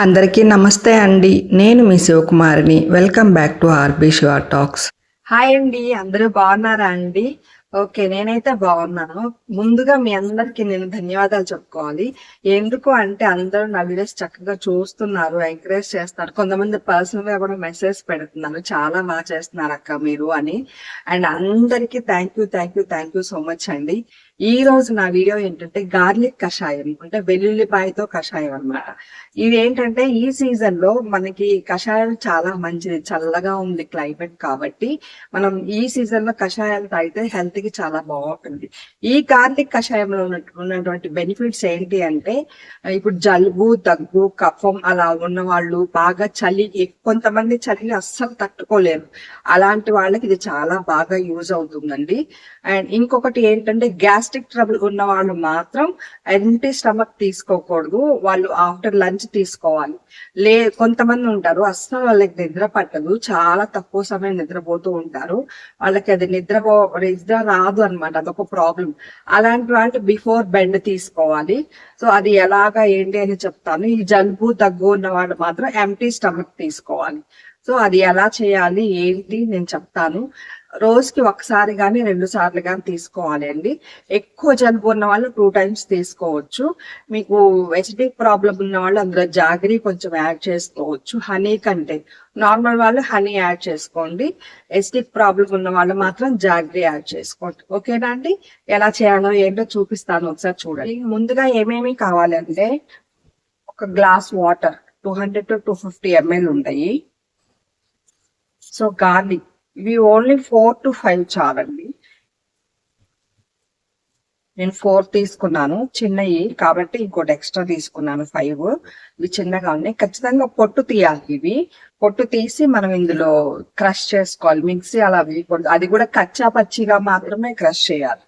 అందరికీ నమస్తే అండి. నేను మీ శివకుమారిని. Welcome back to RB Siva talks hi అండి అందరూ బాగున్నారా అండి? ఓకే నేనైతే బాగున్నాను. ముందుగా మీ అందరికి నేను ధన్యవాదాలు చెప్పుకోవాలి. ఎందుకు అంటే అందరూ నా వీడియోస్ చక్కగా చూస్తున్నారు ఎంకరేజ్ చేస్తున్నారు. కొంతమంది పర్సనల్గా కూడా మెసేజ్ పెడుతున్నారు. చాలా బాగా చేస్తున్నారు అక్క మీరు అని. అండ్ అందరికీ thank you thank you thank you so much అండి. ఈ రోజు నా వీడియో ఏంటంటే గార్లిక్ కషాయం అంటే వెల్లుల్లిపాయతో కషాయం అన్నమాట. ఇది ఏంటంటే ఈ సీజన్లో మనకి కషాయం చాలా మంచిది చల్లగా ఉంది క్లైమేట్ కాబట్టి మనం ఈ సీజన్లో కషాయాలు తాగితే హెల్త్కి చాలా బాగుంటుంది. ఈ గార్లిక్ కషాయంలో ఉన్నటువంటి బెనిఫిట్స్ ఏంటి అంటే ఇప్పుడు జలుబు దగ్గు కఫం అలా ఉన్న వాళ్ళు బాగా చలి కొంతమంది చలిని అస్సలు తట్టుకోలేరు. అలాంటి వాళ్ళకి ఇది చాలా బాగా యూజ్ అవుతుందండి. అండ్ ఇంకొకటి ఏంటంటే గ్యాస్ గ్యాస్ట్రిక్ ట్రబుల్ ఉన్న వాళ్ళు మాత్రం ఎంటీ స్టమక్ తీసుకోకూడదు. వాళ్ళు ఆఫ్టర్ లంచ్ తీసుకోవాలి. లే కొంతమంది ఉంటారు. అస్సలు వాళ్ళకి నిద్ర పట్టదు. చాలా తక్కువ సమయం నిద్రపోతూ ఉంటారు. వాళ్ళకి అది నిద్రపో నిద్ర రాదు అనమాట అదొక ప్రాబ్లం అలాంటి వాళ్ళు బిఫోర్ బెండ్ తీసుకోవాలి. సో అది ఎలాగా ఏంటి అని చెప్తాను. ఈ జలుబు దగ్గు ఉన్న వాళ్ళు మాత్రం ఎంటీ స్టమక్ తీసుకోవాలి. సో అది ఎలా చేయాలి ఏంటి నేను చెప్తాను. రోజుకి ఒకసారి కానీ రెండు సార్లు కానీ తీసుకోవాలి అండి. ఎక్కువ జలుబు ఉన్న వాళ్ళు టూ టైమ్స్ తీసుకోవచ్చు. మీకు వెజిటిక్ ప్రాబ్లం ఉన్న వాళ్ళు అందులో జాగరీ కొంచెం యాడ్ చేసుకోవచ్చు. హనీ కంటే నార్మల్ వాళ్ళు హనీ యాడ్ చేసుకోండి. ఎసిడిక్ ప్రాబ్లం ఉన్న వాళ్ళు మాత్రం జాగరీ యాడ్ చేసుకోండి. ఓకేనా అండి? ఎలా చేయాలో ఏంటో చూపిస్తాను ఒకసారి చూడండి. ముందుగా ఏమేమి కావాలంటే ఒక glass water two hundred to two fifty ML ఉంటాయి. సో గార్లిక్ ఇవి ఓన్లీ ఫోర్ టు ఫైవ్ చాలండి. నేను ఫోర్ తీసుకున్నాను చిన్నవి కాబట్టి ఇంకోటి ఎక్స్ట్రా తీసుకున్నాను ఫైవ్. ఇవి చిన్నగా ఉన్నాయి. ఖచ్చితంగా పొట్టు తీయాలి ఇవి. పొట్టు తీసి మనం ఇందులో క్రష్ చేసుకోవాలి. మిక్సీ అలా వేయకూడదు. అది కూడా కచ్చా పచ్చిగా మాత్రమే క్రష్ చేయాలి.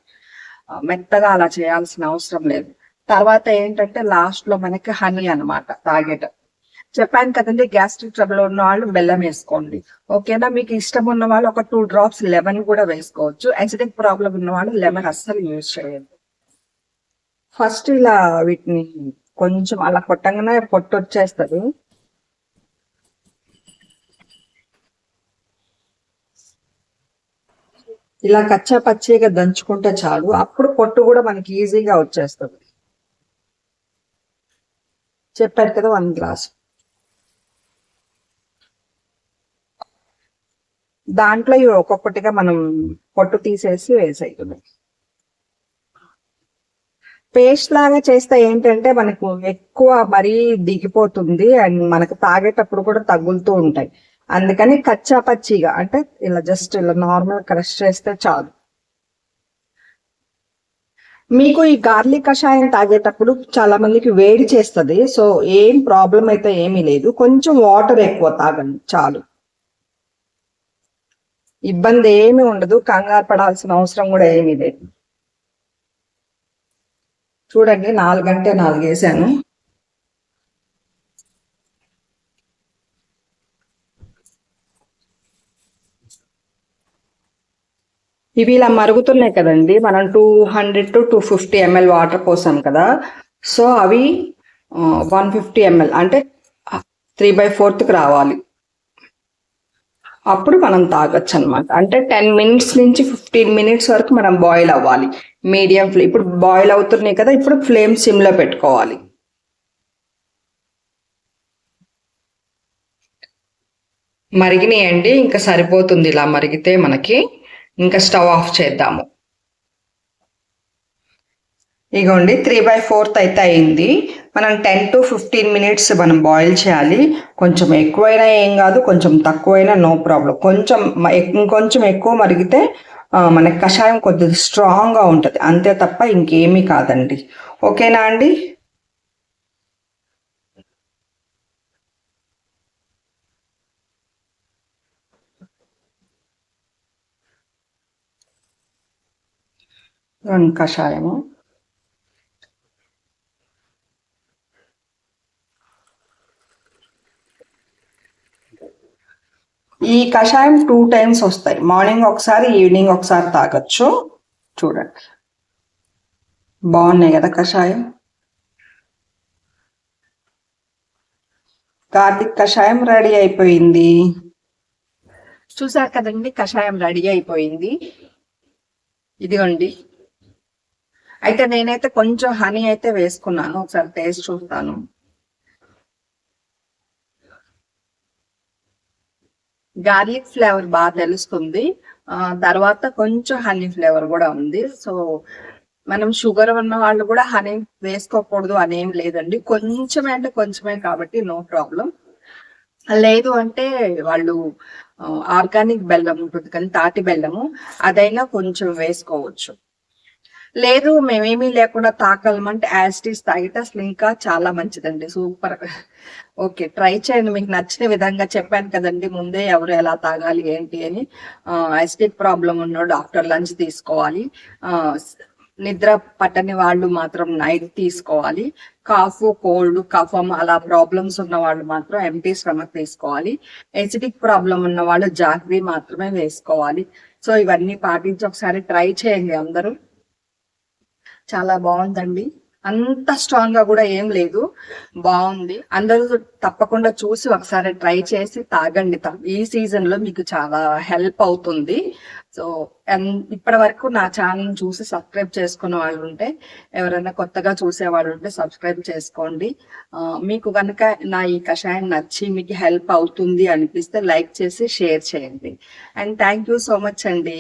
మెత్తగా అలా చేయాల్సిన అవసరం లేదు. తర్వాత ఏంటంటే లాస్ట్లో మనకి హనీ అన్నమాట తాగేట చెప్పాను కదండి గ్యాస్ట్రిక్ ట్రబుల్ ఉన్న వాళ్ళు బెల్లం వేసుకోండి. ఓకేనా? మీకు ఇష్టం ఉన్న వాళ్ళు ఒక టూ డ్రాప్స్ లెమన్ కూడా వేసుకోవచ్చు. యాసిడిక్ ప్రాబ్లం ఉన్న వాళ్ళు లెమన్ అస్సలు యూజ్ చేయండి ఫస్ట్ ఇలా వీటిని కొంచెం అలా కొట్టంగానే పొట్టు వచ్చేస్తుంది. ఇలా కచ్చా పచ్చిగా దంచుకుంటే చాలు. అప్పుడు పొట్టు కూడా మనకి ఈజీగా వచ్చేస్తుంది. చెప్పారు కదా వన్ గ్లాస్ దాంట్లో ఇవి ఒక్కొక్కటిగా మనం పొట్టు తీసేసి వేసేయడం పేస్ట్ లాగా చేస్తే ఏంటంటే మనకు ఎక్కువ మరీ దిగిపోతుంది అండ్ మనకు తాగేటప్పుడు కూడా తగులుతూ ఉంటాయి. అందుకని కచ్చా పచ్చిగా అంటే ఇలా జస్ట్ ఇలా నార్మల్ క్రష్ చేస్తే చాలు. మీకు ఈ గార్లిక్ కషాయం తాగేటప్పుడు చాలా మందికి వేడి చేస్తుంది సో ఏం ప్రాబ్లం అయితే ఏమీ లేదు. కొంచెం వాటర్ ఎక్కువ తాగండి చాలు. ఇబ్బంది ఏమి ఉండదు కంగారు పడాల్సిన అవసరం కూడా ఏమీ లేదు. చూడండి నాలుగంటే నాలుగు వేసాను. ఇవి ఇలా మరుగుతున్నాయి కదండి మనం two hundred to two fifty ML water పోసాం కదా. సో అవి వన్ ఫిఫ్టీ ఎంఎల్ అంటే త్రీ బై ఫోర్త్కి రావాలి. అప్పుడు మనం తాగొచ్చు అనమాట అంటే టెన్ మినిట్స్ నుంచి ఫిఫ్టీన్ మినిట్స్ వరకు మనం బాయిల్ అవ్వాలి. మీడియం ఫ్లేమ్ ఇప్పుడు బాయిల్ అవుతున్నాయి కదా ఇప్పుడు ఫ్లేమ్ సిమ్లో పెట్టుకోవాలి. మరిగినాయండి ఇంకా సరిపోతుంది ఇలా మరిగితే మనకి. ఇంకా స్టవ్ ఆఫ్ చేద్దాము. ఇగోండి త్రీ బై ఫోర్త్ అయితే అయింది. మనం టెన్ టు ఫిఫ్టీన్ మినిట్స్ మనం బాయిల్ చేయాలి. కొంచెం ఎక్కువైనా ఏం కాదు కొంచెం తక్కువైనా నో ప్రాబ్లం కొంచెం ఇంకొంచెం ఎక్కువ మరిగితే మన కషాయం కొద్దిగా స్ట్రాంగ్గా ఉంటుంది. అంతే తప్ప ఇంకేమీ కాదండి. ఓకేనా అండి? కషాయము. ఈ కషాయం టూ టైమ్స్ వస్తాయి. మార్నింగ్ ఒకసారి ఈవినింగ్ ఒకసారి తాగొచ్చు. చూడండి. బాగున్నాయి కదా కషాయం? కార్తిక్ కషాయం రెడీ అయిపోయింది. చూసారు కదండి కషాయం రెడీ అయిపోయింది. ఇదిగోండి. అయితే నేనైతే కొంచెం హనీ అయితే వేసుకున్నాను. ఒకసారి టేస్ట్ చూస్తాను. గార్లిక్ ఫ్లేవర్ బాగా తెలుస్తుంది. తర్వాత కొంచెం హనీ ఫ్లేవర్ కూడా ఉంది. సో మనం షుగర్ ఉన్న వాళ్ళు కూడా హనీ వేసుకోకూడదు అనేం లేదండి. కొంచెమే అంటే కొంచెమే కాబట్టి నో ప్రాబ్లం. లేదు అంటే వాళ్ళు ఆర్గానిక్ బెల్లం ఉంటుంది కానీ తాటి బెల్లము అదైనా కొంచెం వేసుకోవచ్చు. లేదు మేమేమీ లేకుండా తాకలమంటే యాస్టీస్ తాగితే అసలు ఇంకా చాలా మంచిదండి. సూపర్ ఓకే ట్రై చేయండి. మీకు నచ్చిన విధంగా చెప్పాను కదండి. ముందే ఎవరు ఎలా తాగాలి ఏంటి అని. యాసిడిక్ ప్రాబ్లం ఉన్న డాక్టర్ లంచ్ తీసుకోవాలి. నిద్ర పట్టని వాళ్ళు మాత్రం నైట్ తీసుకోవాలి. కాఫ్ కోల్డ్ కఫం అలా ప్రాబ్లమ్స్ ఉన్న వాళ్ళు మాత్రం ఎంటీ స్టమక్ తీసుకోవాలి. ఎసిడిక్ ప్రాబ్లం ఉన్న వాళ్ళు జాగ్రీ మాత్రమే వేసుకోవాలి. సో ఇవన్నీ పాటించి ఒకసారి ట్రై చేయండి అందరూ. చాలా బాగుందండి. అంత స్ట్రాంగ్గా కూడా ఏం లేదు. బాగుంది. అందరూ తప్పకుండా చూసి ఒకసారి ట్రై చేసి తాగండి. ఈ సీజన్లో మీకు చాలా హెల్ప్ అవుతుంది. సో ఇప్పటి వరకు నా ఛానల్ చూసి సబ్స్క్రైబ్ చేసుకున్న వాళ్ళు ఉంటే ఎవరైనా కొత్తగా చూసేవాడు ఉంటే సబ్స్క్రైబ్ చేసుకోండి. మీకు కనుక నా ఈ కషాయం నచ్చి మీకు హెల్ప్ అవుతుంది అనిపిస్తే లైక్ చేసి షేర్ చేయండి. And thank you so much అండి.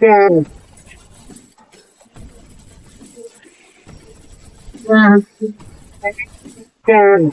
càng càng càng